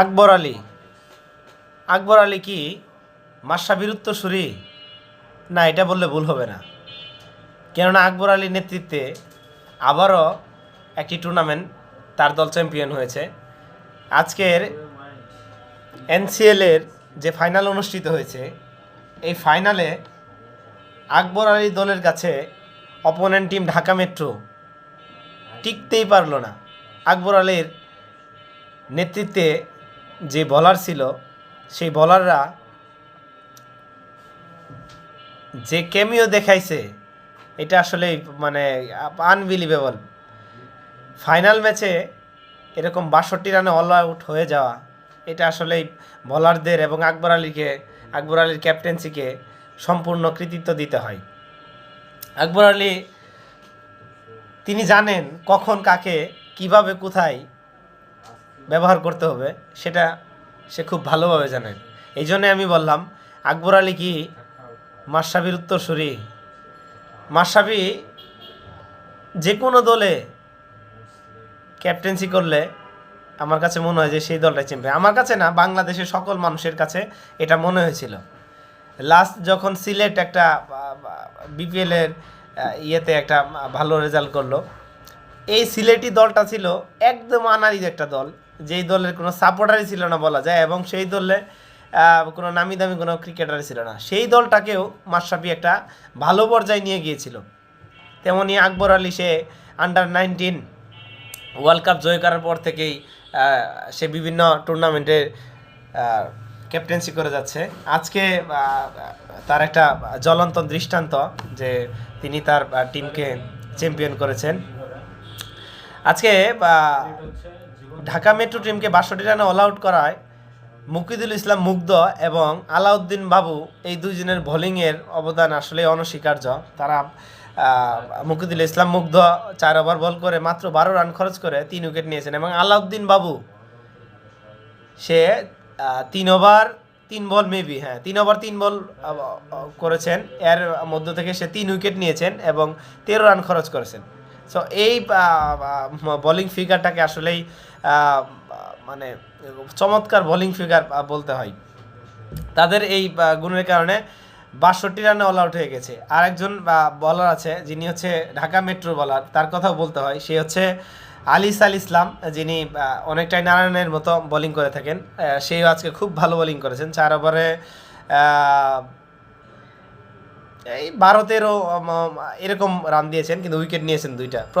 আকবর আলী। আকবর আলী কি মাসাবির উত্তরসূরি না, এটা বললে ভুল হবে না। কেননা আকবর আলীর নেতৃত্বে আবারও একটি টুর্নামেন্ট তার দল চ্যাম্পিয়ন হয়েছে। আজকের এনসিএলের যে ফাইনাল অনুষ্ঠিত হয়েছে, এই ফাইনালে আকবর আলী দলের কাছে অপোনেন্ট টিম ঢাকা মেট্রো টিকতেই পারল না। আকবর আলীর নেতৃত্বে যে বলার ছিল, সেই বলাররা যে কেমিও দেখাইছে, এটা আসলে মানে আনবিলিভেবল ফাইনাল ম্যাচে এরকম বাষট্টি রানে অল আউট হয়ে যাওয়া, এটা আসলে বলারদের এবং আকবর আলীকে, আকবর আলীর ক্যাপ্টেন্সিকে সম্পূর্ণ কৃতিত্ব দিতে হয়। আকবর আলী, তিনি জানেন কখন কাকে, কীভাবে, কোথায় ব্যবহার করতে হবে, সেটা সে খুব ভালোভাবে জানেন এই জন্যে আমি বললাম, আকবর আলী কি মাসাবির উত্তরসূরি? মাসাবি যে কোনো দলে ক্যাপ্টেন্সি করলে আমার কাছে মনে হয় যে সেই দলটাই চিনবে আমার কাছে না, বাংলাদেশের সকল মানুষের কাছে এটা মনে হয়েছিল। লাস্ট যখন সিলেট একটা বিপিএলের ইয়েতে একটা ভালো রেজাল্ট করল, এই সিলেটি দলটা ছিল একদম আনারিজ একটা দল। যেই দলের কোনো সাপোর্টারই ছিল না বলা যায়, এবং সেই দলে কোনো নামি দামি কোনো ক্রিকেটারই ছিল না। সেই দলটাকেও মাশরাফি একটা ভালো পর্যায়ে নিয়ে গিয়েছিল। তেমনি আকবর আলী, সে আন্ডার নাইনটিন ওয়ার্ল্ড কাপ জয় করার পর থেকেই সে বিভিন্ন টুর্নামেন্টে ক্যাপ্টেন্সি করে যাচ্ছে। আজকে তার একটা জ্বলন্ত দৃষ্টান্ত যে তিনি তার টিমকে চ্যাম্পিয়ন করেছেন। আজকে ঢাকা মেট্রো টিমকে বাষট্টি রানে অল আউট করায় মুকিদুল ইসলাম মুগ্ধ এবং আলাউদ্দিন বাবু এই দুইজনের বোলিংয়ের অবদান আসলে অনস্বীকার্য। তারা মুকিদুল ইসলাম মুগ্ধ, চার ওভার বল করে মাত্র বারো রান খরচ করে তিন উইকেট নিয়েছেন এবং আলাউদ্দিন বাবু, সে তিন ওভার তিন বল মেবি হ্যাঁ তিন ওভার তিন বল করেছেন। এর মধ্য থেকে সে তিন উইকেট নিয়েছেন এবং তেরো রান খরচ করেছেন। সো এই বোলিং ফিগারটাকে আসলেই মানে চমৎকার বোলিং ফিগার বলতে হয়। তাদের এই গুণের কারণে বাষট্টি রানে অল আউট হয়ে গেছে। আর একজন বলার আছে, যিনি হচ্ছে ঢাকা মেট্রো বলার তার কথাও বলতে হয়। সে হচ্ছে আলিস আল ইসলাম, যিনি অনেকটাই নারায়ণের মতো বোলিং করে থাকেন। সেও আজকে খুব ভালো বোলিং করেছেন। চার ওভারে এই ভারতেরও তেরো এরকম রান দিয়েছেন কিন্তু উইকেট নিয়েছেন দুইটা।